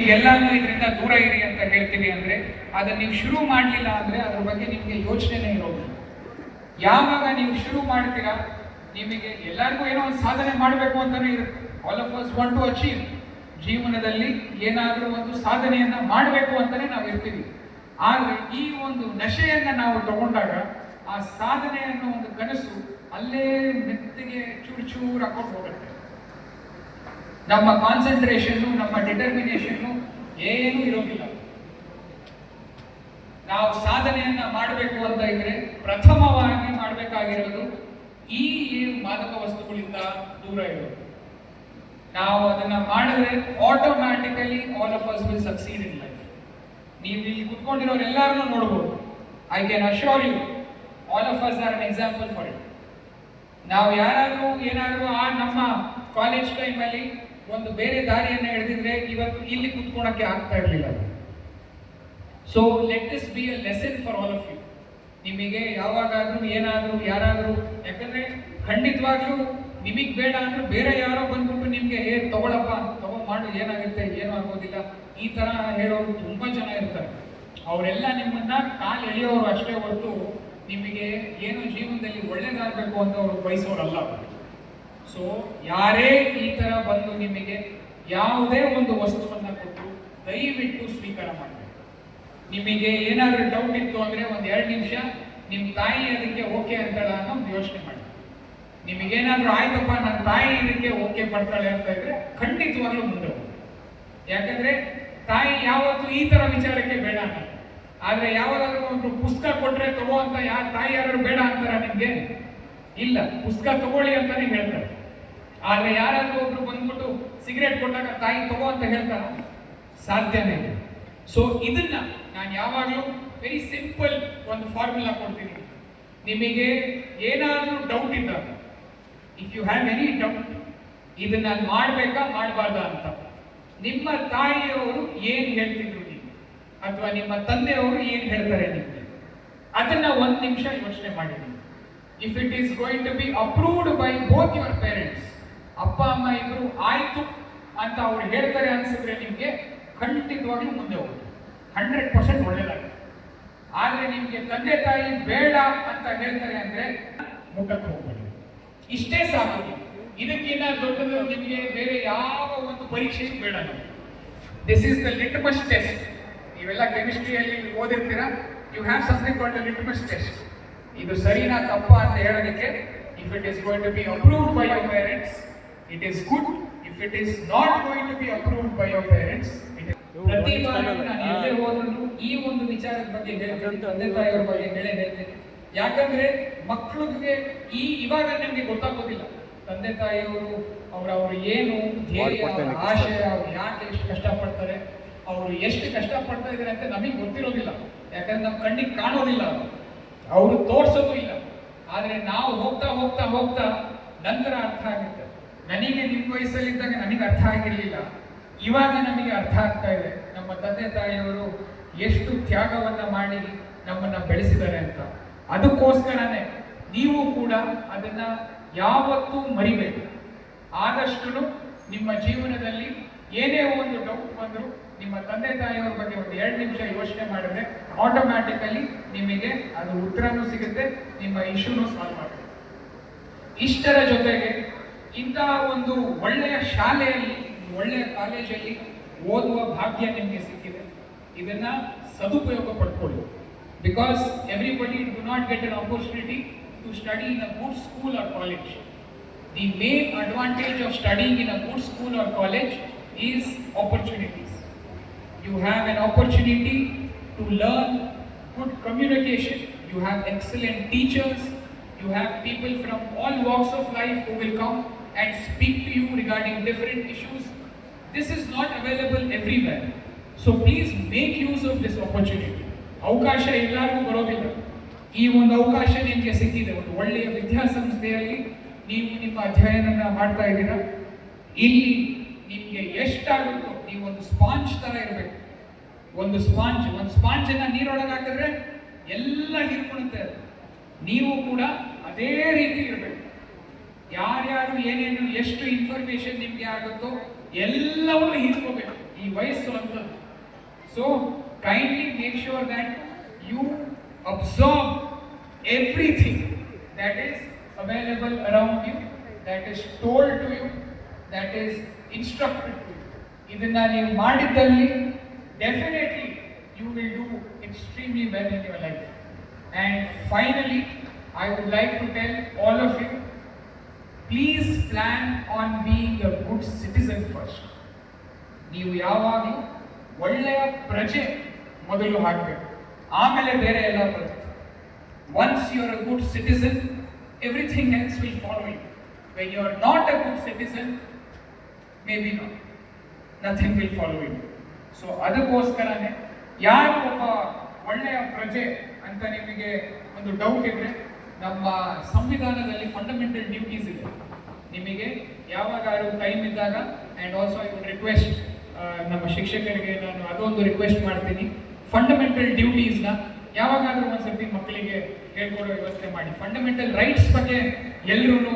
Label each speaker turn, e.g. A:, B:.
A: ಎಲ್ಲಾನು ಇದರಿಂದ ದೂರ ಇರಿ ಅಂತ ಹೇಳ್ತೀವಿ ಅಂದ್ರೆ ಅದನ್ನ ನೀವು ಶುರು ಮಾಡಲಿಲ್ಲ ಅಂದ್ರೆ ಅದ್ರ ಬಗ್ಗೆ ನಿಮಗೆ ಯೋಚನೆನೇ ಇರೋದು ಯಾವಾಗ ನೀವು ಶುರು ಮಾಡ್ತೀರಾ, ನಿಮಗೆ ಎಲ್ಲರಿಗೂ ಏನೋ ಒಂದು ಸಾಧನೆ ಮಾಡಬೇಕು ಅಂತಾನೆ ಇರುತ್ತೆ. All of us want to achieve ಜೀವನದಲ್ಲಿ ಏನಾದರೂ ಒಂದು ಸಾಧನೆಯನ್ನ ಮಾಡಬೇಕು ಅಂತಾನೆ ನಾವು ಇರ್ತೀವಿ. ಆದ್ರೆ ಈ ಒಂದು ನಶೆಯನ್ನ ನಾವು ತಗೊಂಡಾಗ ಆ ಸಾಧನೆ ಅನ್ನೋ ಒಂದು ಕನಸು ಅಲ್ಲೇ ಮೆತ್ತಿಗೆ ಚೂರು ಚೂರು ಹಾಕೊಂಡು ಹೋಗುತ್ತೆ. ನಮ್ಮ ಕಾನ್ಸಂಟ್ರೇಷನ್ ನಮ್ಮ ಡಿಟರ್ಮಿನೇಷನ್ ಏನೂ ಇರೋದಿಲ್ಲ. ನಾವು ಸಾಧನೆಯನ್ನ ಮಾಡಬೇಕು ಅಂತ ಇದ್ರೆ ಪ್ರಥಮವಾಗಿ ಮಾಡಬೇಕಾಗಿರೋದು ಈ ಮಾದಕ ವಸ್ತುಗಳಿಂದ ದೂರ ಇರೋದು. ನಾವು ಅದನ್ನ ಮಾಡಿದ್ರೆ automatically all of us will succeed in life ನೀವು ಇಲ್ಲಿ ಕುತ್ಕೊಂಡಿರೋರು ಎಲ್ಲರನ್ನು ನೋಡ್ಬೋದು. I can assure you all of us are an example for it ನಾವು ಯಾರಾದರೂ ಏನಾದರೂ ಆ ನಮ್ಮ ಕಾಲೇಜ್ ಟೈಮಲ್ಲಿ ಒಂದು ಬೇರೆ ದಾರಿಯನ್ನು ಹಿಡಿದಿದ್ರೆ ಇವತ್ತು ಇಲ್ಲಿ ಕುತ್ಕೊಳಕ್ಕೆ ಆಗ್ತಾ ಇರಲಿಲ್ಲ so let is be a lesson for all of you ನಿಮಗೆ ಯಾವಾಗಾದ್ರೂ ಏನಾದರೂ, ಯಾರಾದರೂ, ಯಾಕಂದ್ರೆ ಖಂಡಿತವಾಗ್ಲೂ ನಿಮಗೆ ಬೇಡ ಅಂದ್ರೆ ಬೇರೆ ಯಾರೋ ಬಂದ್ಬಿಟ್ಟು ನಿಮಗೆ ಹೇ ತಗೊಳಪ್ಪ, ತಗೋ, ಮಾಡು, ಏನಾಗುತ್ತೆ, ಏನೂ ಆಗೋದಿಲ್ಲ. ಈ ತರ ಹೇಳೋರು ತುಂಬಾ ಜನ ಇರ್ತಾರೆ. ಅವರೆಲ್ಲ ನಿಮ್ಮನ್ನ ಕಾಲು ಎಳೆಯೋರು ಅಷ್ಟೇ ಹೊರತು ನಿಮಗೆ ಏನು ಜೀವನದಲ್ಲಿ ಒಳ್ಳೇದಾಗಬೇಕು ಅಂತ ಅವರು ಬಯಸೋರಲ್ಲ ಸೊ ಯಾರೇ ಈ ತರ ಬಂದು ನಿಮಗೆ ಯಾವುದೇ ಒಂದು ವಸ್ತುವನ್ನ ಕೊಟ್ಟು ದಯವಿಟ್ಟು ಸ್ವೀಕಾರ ಮಾಡಬೇಕು. ನಿಮಗೆ ಏನಾದರೂ ಡೌಟ್ ಇತ್ತು ಅಂದ್ರೆ ಒಂದು ಎರಡು ನಿಮಿಷ ನಿಮ್ಮ ತಾಯಿ ಅದಕ್ಕೆ ಓಕೆ ಅಂತಾಳ ಅನ್ನೋ ಯೋಚನೆ ಮಾಡಿ. ನಿಮಗೇನಾದರೂ ಆಯ್ತಪ್ಪ ನನ್ನ ತಾಯಿ ಇದಕ್ಕೆ ಓಕೆ ಪಡ್ತಾಳೆ ಅಂತ ಇದ್ರೆ ಖಂಡಿತವಾಗ್ಲೂ ಮುಂದೆ ಯಾಕಂದ್ರೆ ತಾಯಿ ಯಾವತ್ತೂ ಈ ತರ ವಿಚಾರಕ್ಕೆ ಬೇಡ ಅಂತ ಆದ್ರೆ ಯಾವಾಗಾದ್ರೂ ಒಂದು ಪುಸ್ತಕ ಕೊಟ್ರೆ ತಗೋ ಅಂತ ಯಾರು ತಾಯಿ ಯಾರು ಬೇಡ ಅಂತಾರ ನಿಮ್ಗೆ? ಇಲ್ಲ. ಪುಸ್ತಕ ತಗೊಳ್ಳಿ ಅಂತಾನೆ ಹೇಳ್ತಾರೆ. ಆದ್ರೆ ಯಾರಾದ್ರೂ ಒಬ್ರು ಬಂದ್ಬಿಟ್ಟು ಸಿಗರೇಟ್ ಕೊಟ್ಟಾಗ ತಾಯಿ ತಗೋ ಅಂತ ಹೇಳ್ತಾರ ಸಾಧ್ಯನೇ ಇಲ್ಲ. ಸೊ ಇದನ್ನ ನಾನು ಯಾವಾಗಲೂ ವೆರಿ ಸಿಂಪಲ್ ಒಂದು ಫಾರ್ಮುಲಾ ಕೊಡ್ತೀನಿ. ನಿಮಗೆ ಏನಾದರೂ ಡೌಟ್ ಇದ್ದಾಗ if you have any doubt ಇದನ್ನ ನಾನು ಮಾಡಬೇಕಾ ಮಾಡಬಾರ್ದ ಅಂತ. ನಿಮ್ಮ ತಾಯಿಯವರು ಏನು ಹೇಳ್ತಿದ್ರು ನೀವು? ಅಥವಾ ನಿಮ್ಮ ತಂದೆಯವರು ಏನು ಹೇಳ್ತಾರೆ ನಿಮಗೆ? ಅದನ್ನ ಒಂದು ನಿಮಿಷ ಯೋಚನೆ ಮಾಡಿ if it is going to be approved by both your parents ಅಪ್ಪ, ಅಮ್ಮ ಇಬ್ಬರು ಆಯ್ತು ಅಂತ ಅವ್ರು ಹೇಳ್ತಾರೆ ಅನ್ಸಿದ್ರೆ ನಿಮಗೆ ಖಂಡಿತವಾಗ್ಲೂ ಮುಂದೆ ಹೋಗುತ್ತೆ. ಹಂಡ್ರೆಡ್ ಪರ್ಸೆಂಟ್ ಒಳ್ಳೇದಾಗುತ್ತೆ. ಆದರೆ ನಿಮಗೆ ತಂದೆ ತಾಯಿ ಬೇಡ ಅಂತ ಹೇಳ್ತಾರೆ ಅಂದ್ರೆ ಮುಖಕ್ಕೆ ಹೋಗ್ಬೇಡಿ. ಇಷ್ಟೇ ಸಾಕು ಇದಕ್ಕಿಂತ ದೊಡ್ಡದು ನಿಮಗೆ ಬೇರೆ ಯಾವ ಒಂದು ಪರೀಕ್ಷೆಯೂ ಬೇಡ this is the litmus test ನೀವೆಲ್ಲ ಕೆಮಿಸ್ಟ್ರಿಯಲ್ಲಿ ಓದಿರ್ತೀರಾ? You have something called litmus test ಇದು ಸರಿನಾ ತಪ್ಪ ಅಂತ ಹೇಳೋದಕ್ಕೆ if it is going to be approved by your parents it is good if it is not going to be approved by your parents ಪ್ರತಿ ಬಾರಿ ನಾನು ಎಲ್ಲೇ ಹೋದ್ರು ಈ ಒಂದು ವಿಚಾರದ ಬಗ್ಗೆ ಹೇಳ್ತೀನಿ ತಂದೆ ತಾಯಿಯವ್ರ ಬಗ್ಗೆ ಹೇಳೇ ಹೇಳ್ತೇನೆ. ಯಾಕಂದ್ರೆ ಮಕ್ಕಳಿಗೆ ಈ ಇವಾಗ ನಿಮ್ಗೆ ಗೊತ್ತಾಗೋದಿಲ್ಲ. ತಂದೆ ತಾಯಿಯವರು ಅವ್ರ ಅವ್ರ ಏನು ಧ್ಯೇಯ ಅವ್ರ ಆಶಯ ಅವ್ರು ಯಾಕೆ ಎಷ್ಟು ಕಷ್ಟಪಡ್ತಾರೆ ಅವರು ಎಷ್ಟು ಕಷ್ಟಪಡ್ತಾ ಇದ್ದಾರೆ ಅಂತ ನಮಗೆ ಗೊತ್ತಿರೋದಿಲ್ಲ. ಯಾಕಂದ್ರೆ ನಮ್ಮ ಕಣ್ಣಿಗೆ ಕಾಣೋದಿಲ್ಲ ಅವರು. ಅವರು ತೋರ್ಸೋದು ಇಲ್ಲ. ಆದ್ರೆ ನಾವು ಹೋಗ್ತಾ ಹೋಗ್ತಾ ಹೋಗ್ತಾ ನಂತರ ಅರ್ಥ ಆಗುತ್ತೆ. ನನಗೆ ನಿಮ್ಮ ವಯಸ್ಸಲ್ಲಿದ್ದಾಗ ನನಗೆ ಅರ್ಥ ಆಗಿರಲಿಲ್ಲ. ಇವಾಗ ನಮಗೆ ಅರ್ಥ ಆಗ್ತಾ ಇದೆ. ನಮ್ಮ ತಂದೆ ತಾಯಿಯವರು ಎಷ್ಟು ತ್ಯಾಗವನ್ನು ಮಾಡಿ ನಮ್ಮನ್ನು ಬೆಳೆಸಿದ್ದಾರೆ ಅಂತ. ಅದಕ್ಕೋಸ್ಕರನೇ ನೀವು ಕೂಡ ಅದನ್ನು ಯಾವತ್ತೂ ಮರಿಬೇಕು ಆದಷ್ಟು ನಿಮ್ಮ ಜೀವನದಲ್ಲಿ ಏನೇ ಒಂದು ಡೌಟ್ ಬಂದರೂ ನಿಮ್ಮ ತಂದೆ ತಾಯಿಯವರ ಬಗ್ಗೆ ಒಂದು ಎರಡು ನಿಮಿಷ ಯೋಚನೆ ಮಾಡಿದ್ರೆ ಆಟೋಮ್ಯಾಟಿಕಲಿ ನಿಮಗೆ ಅದು ಉತ್ತರನೂ ಸಿಗುತ್ತೆ, ನಿಮ್ಮ ಇಶ್ಯೂನು ಸಾಲ್ವ್ ಮಾಡುತ್ತೆ ಇಷ್ಟರ ಜೊತೆಗೆ ಇಂತಹ ಒಂದು ಒಳ್ಳೆಯ ಶಾಲೆಯಲ್ಲಿ, ಒಳ್ಳೆಯ ಕಾಲೇಜಲ್ಲಿ ಓದುವ ಭಾಗ್ಯ ನಿಮಗೆ ಸಿಕ್ಕಿದೆ ಇದನ್ನ ಸದುಪಯೋಗ ಪಡ್ಕೊಳ್ಳಿ because everybody do not get an opportunity to study in a good school or college the main advantage of studying in a good school or college is opportunities you have an opportunity to learn good communication. You have excellent teachers. You have people from all walks of life who will come and speak to you regarding different issues. This is not available everywhere. So please make use of this opportunity. ಅವಕಾಶ ಎಲ್ಲರಿಗೂ ಬರೋದಿಲ್ಲ ಈ ಒಂದು ಅವಕಾಶ ನಿಮಗೆ ಸಿಕ್ಕಿದೆ ಒಂದು ಒಳ್ಳೆಯ ವಿದ್ಯಾಸಂಸ್ಥೆಯಲ್ಲಿ ನೀವು ನಿಮ್ಮ ಅಧ್ಯಯನ ಮಾಡ್ತಾ ಇದ್ದೀರಾ ಇಲ್ಲಿ ನಿಮಗೆ ಎಷ್ಟಾಗುತ್ತೋ, ನೀವು ಒಂದು ಸ್ಪಾಂಜ್ ಥರ ಇರಬೇಕು ಒಂದು ಸ್ಪಾಂಜ್ ಒಂದು ಸ್ಪಾಂಜ್ ಅನ್ನ ನೀರೊಳಗೆ ಹಾಕಿದ್ರೆ ಎಲ್ಲ ಹೀರ್ಕೊಳುತ್ತೆ ಅದು ನೀವು ಕೂಡ ಅದೇ ರೀತಿ ಇರಬೇಕು ಯಾರ್ಯಾರು ಏನೇನು ಎಷ್ಟು ಇನ್ಫಾರ್ಮೇಶನ್ ನಿಮ್ಗೆ ಆಗುತ್ತೋ ಎಲ್ಲವನ್ನೂ ಹೀರ್ಕೋಬೇಕು ಈ ವಯಸ್ಸು ಅಂತ so kindly make sure that you absorb everything that is available around you that is told to you that is instructed to you ಇದನ್ನ ನೀವು ಮಾಡಿದ್ದಲ್ಲಿ definitely you will do extremely well in your life and finally I would like to tell all of you plan on being a good citizen first ನೀವು ಯಾವಾಗಲೂ ಒಳ್ಳೆಯ ಪ್ರಜೆ ಮೊದಲು ಹಾಕಬೇಕು. ಆಮೇಲೆ ಬೇರೆ ಎಲ್ಲ ಬರುತ್ತೆ. Once you are a good citizen everything else will follow you when you are not a good citizen may be not nothing will follow so ಅದಕ್ಕೋಸ್ಕರನೇ ಯಾರು ಒಬ್ಬ ಒಳ್ಳೆಯ ಪ್ರಜೆ ಅಂತ ನಿಮಗೆ ಒಂದು ಡೌಟ್ ಇದ್ರೆ, ನಮ್ಮ ಸಂವಿಧಾನದಲ್ಲಿ ಫಂಡಮೆಂಟಲ್ ಡ್ಯೂಟೀಸ್ ಇದೆ. ನಿಮಗೆ ಯಾವಾಗಾದ್ರೂ ಟೈಮ್ ಇದ್ದಾಗ and also I would request ನಮ್ಮ ಶಿಕ್ಷಕರಿಗೆ ನಾನು ಅದೊಂದು ರಿಕ್ವೆಸ್ಟ್ ಮಾಡ್ತೀನಿ. ಫಂಡಮೆಂಟಲ್ ಡ್ಯೂಟೀಸ್ನ ಯಾವಾಗಾದ್ರೂ ಒಂದ್ಸರ್ತಿ ಮಕ್ಕಳಿಗೆ ಹೇಳ್ಕೊಡೋ ವ್ಯವಸ್ಥೆ ಮಾಡಿ. ಫಂಡಮೆಂಟಲ್ ರೈಟ್ಸ್ ಬಗ್ಗೆ ಎಲ್ಲರೂ